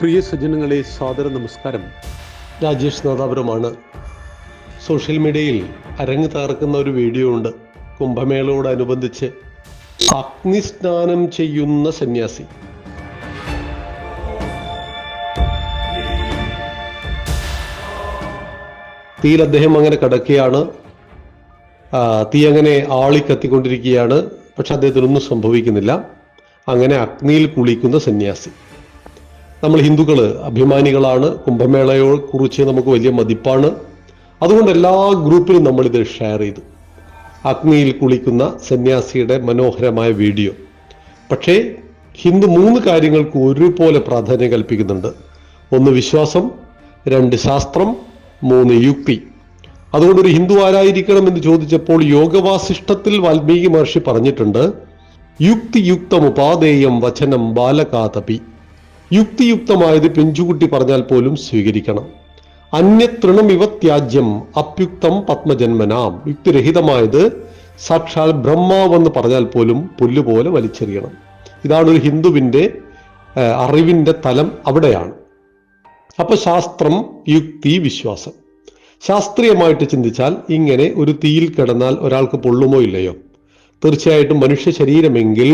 പ്രിയ സജ്ജനങ്ങളെ സാദര നമസ്കാരം. രാജേഷ് നാദാപുരമാണ്. സോഷ്യൽ മീഡിയയിൽ അരങ്ങ് തകർക്കുന്ന ഒരു വീഡിയോ ഉണ്ട്. കുംഭമേളയോടനുബന്ധിച്ച് അഗ്നിസ്നാനം ചെയ്യുന്ന സന്യാസി. തീയിൽ അദ്ദേഹം അങ്ങനെ കിടക്കുകയാണ്. തീ അങ്ങനെ ആളി കത്തിക്കൊണ്ടിരിക്കുകയാണ്. പക്ഷെ അദ്ദേഹത്തിനൊന്നും സംഭവിക്കുന്നില്ല. അങ്ങനെ അഗ്നിയിൽ കുളിക്കുന്ന സന്യാസി. നമ്മൾ ഹിന്ദുക്കൾ അഭിമാനികളാണ്. കുംഭമേളയെ കുറിച്ച് നമുക്ക് വലിയ മതിപ്പാണ്. അതുകൊണ്ട് എല്ലാ ഗ്രൂപ്പിലും നമ്മളിത് ഷെയർ ചെയ്തു. അഗ്നിയിൽ കുളിക്കുന്ന സന്യാസിയുടെ മനോഹരമായ വീഡിയോ. പക്ഷേ ഹിന്ദു മൂന്ന് കാര്യങ്ങൾക്ക് ഒരുപോലെ പ്രാധാന്യം കൽപ്പിക്കുന്നുണ്ട്. ഒന്ന് വിശ്വാസം രണ്ട് ശാസ്ത്രം മൂന്ന് യുക്തി. അതുകൊണ്ട് ഒരു ഹിന്ദു ആരായിരിക്കണം എന്ന് ചോദിച്ചപ്പോൾ യോഗവാസിഷ്ടത്തിൽ വാൽമീകി മഹർഷി പറഞ്ഞിട്ടുണ്ട് യുക്തിയുക്തം ഉപാധേയം വചനം ബാലകാതപി. യുക്തിയുക്തമായത് പെഞ്ചുകുട്ടി പറഞ്ഞാൽ പോലും സ്വീകരിക്കണം. അന്യതൃണം ഇവ ത്യാജ്യം അപ്യുക്തം പത്മജന്മനാം. യുക്തിരഹിതമായത് സാക്ഷാൽ ബ്രഹ്മാവെന്ന് പറഞ്ഞാൽ പോലും പുല്ലുപോലെ വലിച്ചെറിയണം. ഇതാണ് ഒരു ഹിന്ദുവിന്റെ അറിവിന്റെ തലം അവിടെയാണ്. അപ്പൊ ശാസ്ത്രം യുക്തി വിശ്വാസം. ശാസ്ത്രീയമായിട്ട് ചിന്തിച്ചാൽ ഇങ്ങനെ ഒരു തീയിൽ കിടന്നാൽ ഒരാൾക്ക് പൊള്ളുമോ ഇല്ലയോ? തീർച്ചയായിട്ടും മനുഷ്യ ശരീരമെങ്കിൽ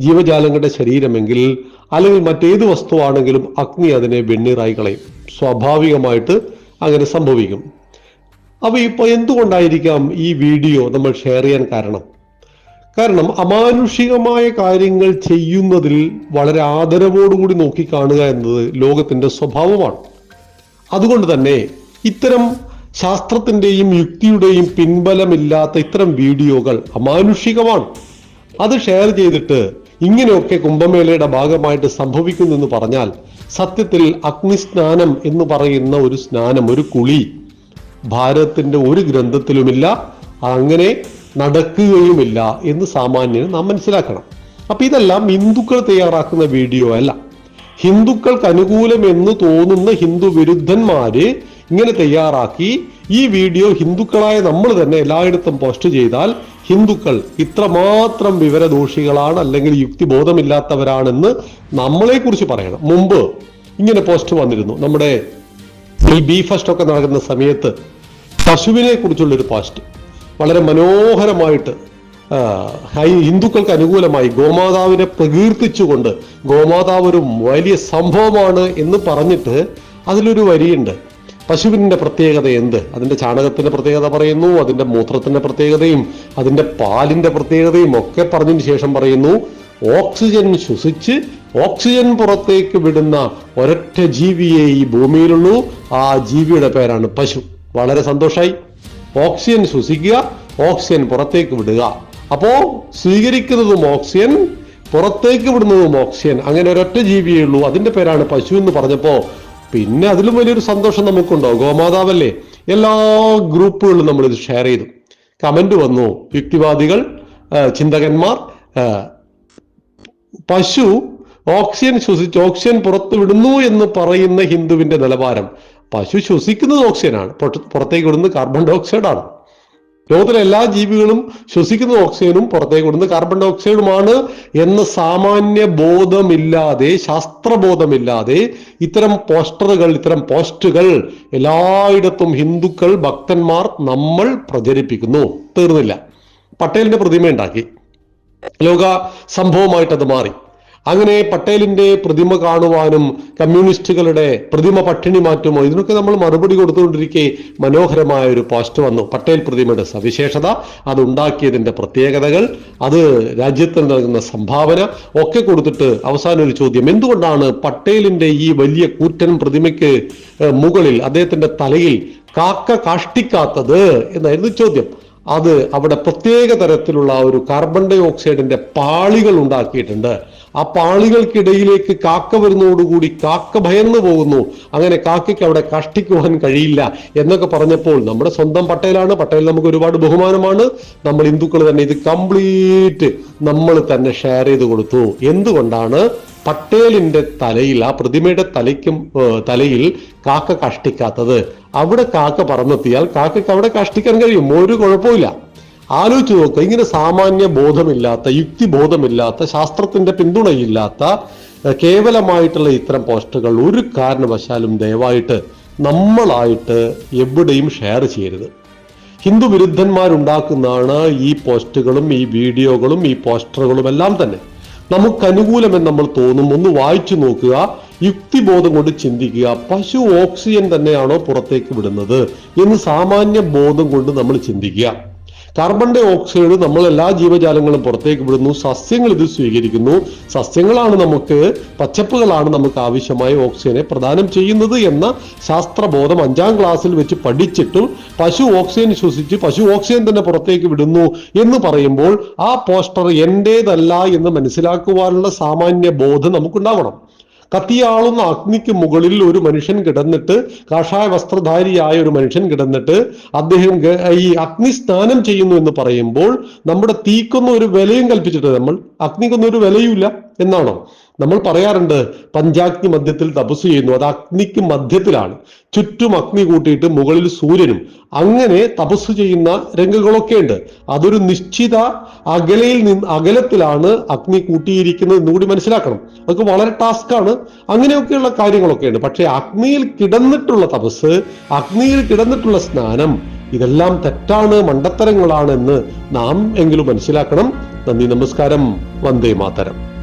ജീവജാലങ്ങളുടെ ശരീരമെങ്കിൽ അല്ലെങ്കിൽ മറ്റേത് വസ്തുവാണെങ്കിലും അഗ്നി അതിനെ വെണ്ണീറായി കളയും. സ്വാഭാവികമായിട്ട് അങ്ങനെ സംഭവിക്കും. അപ്പൊ ഇപ്പൊ എന്തുകൊണ്ടായിരിക്കാം ഈ വീഡിയോ നമ്മൾ ഷെയർ ചെയ്യാൻ കാരണം? കാരണം അമാനുഷികമായ കാര്യങ്ങൾ ചെയ്യുന്നതിൽ വളരെ ആദരവോടുകൂടി നോക്കിക്കാണുക എന്നത് ലോകത്തിന്റെ സ്വഭാവമാണ്. അതുകൊണ്ട് തന്നെ ഇത്തരം ശാസ്ത്രത്തിന്റെയും യുക്തിയുടെയും പിൻബലമില്ലാത്ത ഇത്തരം വീഡിയോകൾ അമാനുഷികമാണ്. അത് ഷെയർ ചെയ്തിട്ട് ഇങ്ങനെയൊക്കെ കുംഭമേളയുടെ ഭാഗമായിട്ട് സംഭവിക്കുന്നെന്ന് പറഞ്ഞാൽ സത്യത്തിൽ അഗ്നി സ്നാനം എന്ന് പറയുന്ന ഒരു സ്നാനം ഒരു കുളി ഭാരതത്തിന്റെ ഒരു ഗ്രന്ഥത്തിലുമില്ല അങ്ങനെ നടക്കുകയുമില്ല എന്ന് സാമാന്യന് നാം മനസ്സിലാക്കണം. അപ്പൊ ഇതെല്ലാം ഹിന്ദുക്കൾ തയ്യാറാക്കുന്ന വീഡിയോ അല്ല. ഹിന്ദുക്കൾക്ക് അനുകൂലം എന്ന് തോന്നുന്ന ഹിന്ദു വിരുദ്ധന്മാര് ഇങ്ങനെ തയ്യാറാക്കി ഈ വീഡിയോ ഹിന്ദുക്കളായ നമ്മൾ തന്നെ എല്ലായിടത്തും പോസ്റ്റ് ചെയ്താൽ ഹിന്ദുക്കൾ ഇത്രമാത്രം വിവരദോഷികളാണ് അല്ലെങ്കിൽ യുക്തിബോധമില്ലാത്തവരാണെന്ന് നമ്മളെ കുറിച്ച് പറയണം. മുമ്പ് ഇങ്ങനെ പോസ്റ്റ് വന്നിരുന്നു. നമ്മുടെ ഈ ബി ഫസ്റ്റ് ഒക്കെ നടക്കുന്ന സമയത്ത് പശുവിനെ കുറിച്ചുള്ളൊരു പോസ്റ്റ്. വളരെ മനോഹരമായിട്ട് ഹിന്ദുക്കൾക്ക് അനുകൂലമായി ഗോമാതാവിനെ പ്രകീർത്തിച്ചുകൊണ്ട് ഗോമാതാവ് ഒരു വലിയ സംഭവമാണ് എന്ന് പറഞ്ഞിട്ട് അതിലൊരു വരിയുണ്ട്. പശുവിന്റെ പ്രത്യേകത എന്ത്? അതിന്റെ ചാണകത്തിന്റെ പ്രത്യേകത പറയുന്നു അതിന്റെ മൂത്രത്തിന്റെ പ്രത്യേകതയും അതിന്റെ പാലിന്റെ പ്രത്യേകതയും ഒക്കെ പറഞ്ഞതിന് ശേഷം പറയുന്നു ഓക്സിജൻ ശ്വസിച്ച് ഓക്സിജൻ പുറത്തേക്ക് വിടുന്ന ഒരൊറ്റ ജീവിയെ ഈ ഭൂമിയിലുള്ളൂ. ആ ജീവിയുടെ പേരാണ് പശു. വളരെ സന്തോഷമായി ഓക്സിജൻ ശ്വസിക്കുക ഓക്സിജൻ പുറത്തേക്ക് വിടുക. അപ്പോ സ്വീകരിക്കുന്നതും ഓക്സിജൻ പുറത്തേക്ക് വിടുന്നതും ഓക്സിജൻ അങ്ങനെ ഒരൊറ്റ ജീവിയേ ഉള്ളൂ. അതിന്റെ പേരാണ് പശു എന്ന് പറഞ്ഞപ്പോ പിന്നെ അതിലും വലിയൊരു സന്തോഷം നമുക്കുണ്ടോ ഗോമാതാവല്ലേ? എല്ലാ ഗ്രൂപ്പുകളിലും നമ്മൾ ഇത് ഷെയർ ചെയ്തു. കമന്റ് വന്നു. യുക്തിവാദികൾ ചിന്തകന്മാർ പശു ഓക്സിജൻ ശ്വസിച്ച് ഓക്സിജൻ പുറത്തു വിടുന്നു എന്ന് പറയുന്ന ഹിന്ദുവിന്റെ നിലവാരം. പശു ശ്വസിക്കുന്നത് ഓക്സിജനാണ് പുറത്തേക്ക് വിടുന്നത് കാർബൺ ഡൈ ഓക്സൈഡാണ് ലോകത്തിലെ എല്ലാ ജീവികളും ശ്വസിക്കുന്ന ഓക്സിജനും പുറത്തേക്ക് വിടുന്നത് കാർബൺ ഡൈ ഓക്സൈഡുമാണ് എന്ന സാമാന്യ ബോധമില്ലാതെ ശാസ്ത്രബോധമില്ലാതെ ഇത്തരം പോസ്റ്ററുകൾ ഇത്തരം പോസ്റ്റുകൾ എല്ലായിടത്തും ഹിന്ദുക്കൾ ഭക്തന്മാർ നമ്മൾ പ്രചരിപ്പിക്കുന്നു. തീർന്നില്ല. പട്ടേലിന്റെ പ്രതിമ ഉണ്ടാക്കി ലോക സംഭവമായിട്ട് അത് മാറി. അങ്ങനെ പട്ടേലിന്റെ പ്രതിമ കാണുവാനും കമ്മ്യൂണിസ്റ്റുകളുടെ പ്രതിമ പട്ടിണി മാറ്റുമോ? ഇതിനൊക്കെ നമ്മൾ മറുപടി കൊടുത്തുകൊണ്ടിരിക്കെ മനോഹരമായ ഒരു പോസ്റ്റ് വന്നു. പട്ടേൽ പ്രതിമയുടെ സവിശേഷത അത് ഉണ്ടാക്കിയതിന്റെ പ്രത്യേകതകൾ അത് രാജ്യത്തിന് നൽകുന്ന സംഭാവന ഒക്കെ കൊടുത്തിട്ട് അവസാന ഒരു ചോദ്യം. എന്തുകൊണ്ടാണ് പട്ടേലിന്റെ ഈ വലിയ കൂറ്റൻ പ്രതിമയ്ക്ക് മുകളിൽ അദ്ദേഹത്തിന്റെ തലയിൽ കാക്ക കാഷ്ടിക്കാത്തത്? എന്നായിരുന്നു ചോദ്യം. അത് അവിടെ പ്രത്യേക തരത്തിലുള്ള ഒരു കാർബൺ ഡൈ ഓക്സൈഡിന്റെ പാളികൾ ഉണ്ടാക്കിയിട്ടുണ്ട്. ആ പാളികൾക്കിടയിലേക്ക് കാക്ക വരുന്നതോടുകൂടി കാക്ക ഭയന്നു പോകുന്നു. അങ്ങനെ കാക്കയ്ക്ക് അവിടെ കഷ്ടിക്കുവാൻ കഴിയില്ല എന്നൊക്കെ പറഞ്ഞപ്പോൾ നമ്മുടെ സ്വന്തം പട്ടേലാണ്. പട്ടേൽ നമുക്ക് ഒരുപാട് ബഹുമാനമാണ്. നമ്മൾ ഹിന്ദുക്കൾ തന്നെ ഇത് കംപ്ലീറ്റ് നമ്മൾ തന്നെ ഷെയർ ചെയ്ത് കൊടുത്തു. എന്തുകൊണ്ടാണ് പട്ടേലിന്റെ തലയിൽ ആ പ്രതിമയുടെ തലയ്ക്കും തലയിൽ കാക്ക കഷ്ടിക്കാത്തത്. അവിടെ കാക്ക പറന്നെത്തിയാൽ കാക്കയ്ക്ക് അവിടെ കഷ്ടിക്കാൻ കഴിയും. ഒരു കുഴപ്പമില്ല ആലോചിച്ച് നോക്കുക ഇങ്ങനെ സാമാന്യ ബോധമില്ലാത്ത യുക്തി ബോധമില്ലാത്ത ശാസ്ത്രത്തിന്റെ പിന്തുണയില്ലാത്ത കേവലമായിട്ടുള്ള ഇത്തരം പോസ്റ്റുകൾ ഒരു കാരണവശാലും ദയവായിട്ട് നമ്മളായിട്ട് എവിടെയും ഷെയർ ചെയ്യരുത്. ഹിന്ദു വിരുദ്ധന്മാരുണ്ടാക്കുന്നതാണ് ഈ പോസ്റ്റുകളും ഈ വീഡിയോകളും ഈ പോസ്റ്ററുകളും എല്ലാം തന്നെ. നമുക്ക് അനുകൂലമെന്ന് നമ്മൾ തോന്നും. ഒന്ന് വായിച്ചു നോക്കുക. യുക്തിബോധം കൊണ്ട് ചിന്തിക്കുക. പശു ഓക്സിജൻ തന്നെയാണോ പുറത്തേക്ക് വിടുന്നത് എന്ന് സാമാന്യ ബോധം കൊണ്ട് നമ്മൾ ചിന്തിക്കുക. കാർബൺ ഡൈ ഓക്സൈഡ് നമ്മൾ എല്ലാ ജീവജാലങ്ങളും പുറത്തേക്ക് വിടുന്നു. സസ്യങ്ങൾ ഇത് സ്വീകരിക്കുന്നു. സസ്യങ്ങളാണ് നമുക്ക് പച്ചപ്പുകളാണ് നമുക്ക് ആവശ്യമായ ഓക്സിജനെ പ്രദാനം ചെയ്യുന്നത് എന്ന ശാസ്ത്രബോധം അഞ്ചാം ക്ലാസ്സിൽ വെച്ച് പഠിച്ചിട്ടും പശു ഓക്സിജൻ ശ്വസിച്ച് പശു ഓക്സിജൻ തന്നെ പുറത്തേക്ക് വിടുന്നു എന്ന് പറയുമ്പോൾ ആ പോസ്റ്റർ എന്റേതല്ല എന്ന് മനസ്സിലാക്കുവാനുള്ള സാമാന്യ ബോധം നമുക്കുണ്ടാവണം. കത്തിയാളുന്ന അഗ്നിക്ക് മുകളിൽ ഒരു മനുഷ്യൻ കിടന്നിട്ട് കാഷായ വസ്ത്രധാരിയായ ഒരു മനുഷ്യൻ കിടന്നിട്ട് അദ്ദേഹം ഈ അഗ്നി സ്നാനം ചെയ്യുന്നു എന്ന് പറയുമ്പോൾ നമ്മുടെ തീക്കൊന്നും ഒരു വിലയും കൽപ്പിച്ചിട്ട് നമ്മൾ അഗ്നിക്കൊന്നും ഒരു വിലയുമില്ല എന്നാണോ? നമ്മൾ പറയാറുണ്ട് പഞ്ചാഗ്നി മധ്യത്തിൽ തപസ് ചെയ്യുന്നു. അത് അഗ്നിക്ക് മധ്യത്തിലാണ്. ചുറ്റും അഗ്നി കൂട്ടിയിട്ട് മുകളിൽ സൂര്യനും. അങ്ങനെ തപസ് ചെയ്യുന്ന രംഗങ്ങളൊക്കെ ഉണ്ട്. അതൊരു നിശ്ചിത അകലയിൽ നിന്ന് അകലത്തിലാണ് അഗ്നി കൂട്ടിയിരിക്കുന്നത് എന്നുകൂടി മനസ്സിലാക്കണം. അതൊക്കെ വളരെ ടാസ്ക്കാണ്. അങ്ങനെയൊക്കെയുള്ള കാര്യങ്ങളൊക്കെ ഉണ്ട് പക്ഷെ അഗ്നിയിൽ കിടന്നിട്ടുള്ള തപസ് അഗ്നിയിൽ കിടന്നിട്ടുള്ള സ്നാനം ഇതെല്ലാം തെറ്റാണ് മണ്ടത്തരങ്ങളാണ് എന്ന് നാം എങ്കിലും മനസ്സിലാക്കണം. നന്ദി നമസ്കാരം. വന്ദേ മാതരം.